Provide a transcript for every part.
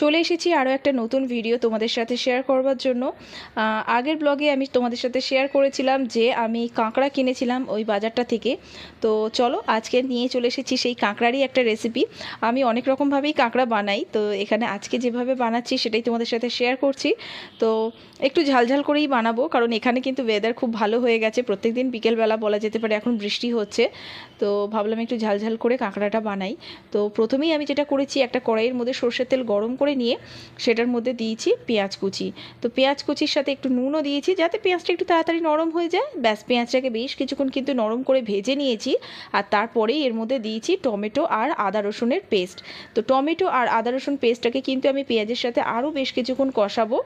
চলে এসেছি আরও একটা নতুন ভিডিও তোমাদের সাথে শেয়ার করবার জন্য। আগের ব্লগে আমি তোমাদের সাথে শেয়ার করেছিলাম যে আমি কাঁকড়া কিনেছিলাম ওই বাজারটা থেকে। তো চলো আজকে নিয়ে চলে এসেছি সেই কাঁকড়ারই একটা রেসিপি আমি অনেক রকমভাবেই কাঁকড়া বানাই, তো এখানে আজকে যেভাবে বানাচ্ছি সেটাই তোমাদের সাথে শেয়ার করছি। তো একটু ঝালঝাল করেই বানাবো, কারণ এখানে কিন্তু ওয়েদার খুব ভালো হয়ে গেছে। প্রত্যেকদিন বিকেলবেলা বলা যেতে পারে এখন বৃষ্টি হচ্ছে, তো ভাবলাম একটু ঝালঝাল করে কাঁকড়াটা বানাই। তো প্রথমেই আমি যেটা করেছি, একটা কড়াইয়ের মধ্যে সর্ষের তেল গরম নিয়ে সেটার মধ্যে দিয়েছি পেঁয়াজ কুচি। তো পেঁয়াজ কুচির সাথে একটু নুনও দিয়েছি যাতে পেঁয়াজটা একটু তাড়াতাড়ি নরম হয়ে যায়। ব্যাস, পেঁয়াজটাকে বেশ কিছুক্ষণ কিন্তু নরম করে ভেজে নিয়েছি আর তারপরেই এর মধ্যে দিয়েছি টমেটো আর আদা রসুনের পেস্ট। তো টমেটো আর আদা রসুন পেস্টটাকে কিন্তু আমি পেঁয়াজের সাথে আরও বেশ কিছুক্ষণ কষাবো।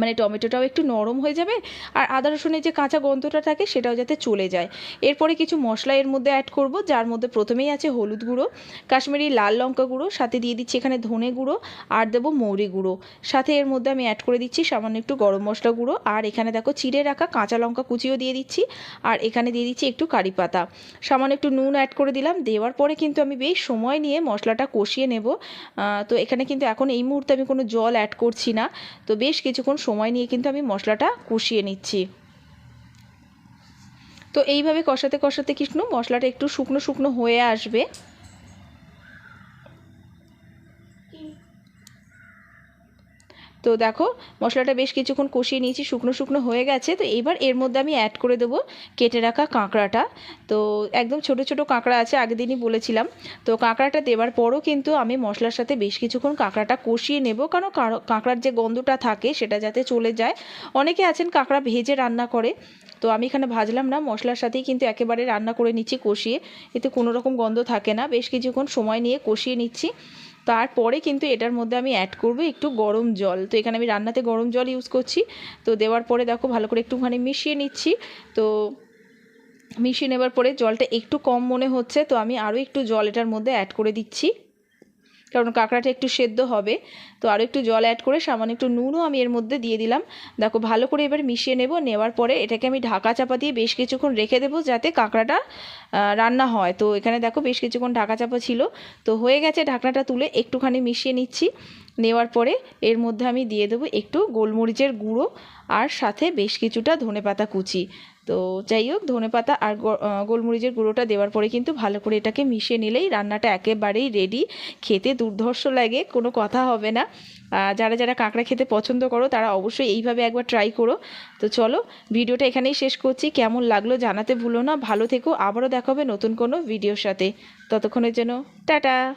মানে টমেটোটাও একটু নরম হয়ে যাবে আর আদা রসুনের যে কাঁচা গন্ধটা থাকে সেটাও যাতে চলে যায়। এরপরে কিছু মশলা এর মধ্যে অ্যাড করব, যার মধ্যে প্রথমেই আছে হলুদ গুঁড়ো, কাশ্মীরি লাল লঙ্কা গুঁড়ো, সাথে দিয়ে দিচ্ছি এখানে ধনে গুঁড়ো আর দেবো মৌরি গুঁড়ো। সাথে এর মধ্যে আমি অ্যাড করে দিচ্ছি সামান্য একটু গরম মশলা গুঁড়ো আর এখানে দেখো চিড়ে রাখা কাঁচা লঙ্কা কুচিও দিয়ে দিচ্ছি আর এখানে দিয়ে দিচ্ছি একটু কারি পাতা। সামান্য একটু নুন অ্যাড করে দিলাম, দেওয়ার পরে কিন্তু আমি বেশ সময় নিয়ে মশলাটা কষিয়ে নেব। তো এখানে কিন্তু এখন এই মুহূর্তে আমি কোনো জল অ্যাড করছি না। তো বেশ কিছুক্ষণ সময় নিয়ে কিন্তু আমি মশলাটা কষিয়ে নিচ্ছি। তো এইভাবে কষাতে কষাতে কিন্তু মশলাটা একটু শুকনো শুকনো হয়ে আসবে। তো দেখো, মশলাটা বেশ কিছুক্ষণ কষিয়ে নিয়েছি, শুকনো শুকনো হয়ে গেছে। তো এবার এর মধ্যে আমি অ্যাড করে দেবো কেটে রাখা কাঁকড়াটা। তো একদম ছোট ছোট কাঁকড়া আছে আগের দিনই বলেছিলাম। তো কাঁকড়াটা দেওয়ার পরও কিন্তু আমি মশলার সাথে বেশ কিছুক্ষণ কাঁকড়াটা কষিয়ে নেব। কারণ কাঁকড়ার যে গন্ধটা থাকে, সেটা যাতে চলে যায়। অনেকে আছেন কাঁকড়া ভেজে রান্না করে। তো আমি এখানে ভাজলাম না, মশলার সাথেই কিন্তু একেবারে রান্না করে নিচ্ছি কষিয়ে। এতে কোনো রকম গন্ধ থাকে না। বেশ কিছুক্ষণ সময় নিয়ে কষিয়ে নিচ্ছি। তারপরে কিন্তু এটার মধ্যে আমি অ্যাড করব একটু গরম জল। তো এখানে আমি রান্নাতে গরম জল ইউজ করছি। তো দেওয়ার পরে দেখো ভালো করে একটুখানি মিশিয়ে নিচ্ছি। তো মিশিয়ে নেবার পরে জলটা একটু কম মনে হচ্ছে। তো আমি আরও একটু জল এটার মধ্যে অ্যাড করে দিচ্ছি। কারণ কাঁকড়াটা একটু সেদ্ধ হবে। তো আরও একটু জল অ্যাড করে সামান্য একটু নুনও আমি এর মধ্যে দিয়ে দিলাম। দেখো, ভালো করে এবার মিশিয়ে নেব। নেওয়ার পরে এটাকে আমি ঢাকা চাপা দিয়ে বেশ কিছুক্ষণ রেখে দেবো যাতে কাঁকড়াটা রান্না হয়। তো এখানে দেখো বেশ কিছুক্ষণ ঢাকা চাপা ছিল। তো হয়ে গেছে ঢাকনাটা তুলে একটুখানি মিশিয়ে নিচ্ছি। নেওয়ার পরে এর মধ্যে আমি দিয়ে দেবো একটু গোলমরিচের গুঁড়ো আর সাথে বেশ কিছুটা ধনেপাতা কুচি। তো যাই হোক ধনেপাতা আর গ- গোলমরিচের গুঁড়োটা দেওয়ার পরে কিন্তু ভালো করে এটাকে মিশিয়ে নিলেই রান্নাটা একেবারেই রেডি খেতে দুর্ধর্ষ লাগে, কোনো কথা হবে না। যারা যারা কাঁকড়া খেতে পছন্দ করো, তারা অবশ্যই এইভাবে একবার ট্রাই করো। তো চলো, ভিডিওটা এখানেই শেষ করছি। কেমন লাগল জানাতে ভুলো না। ভালো থেকো। আবারও দেখাবে নতুন কোনো ভিডিওর সাথে। ততক্ষণের জন্য, টাটা!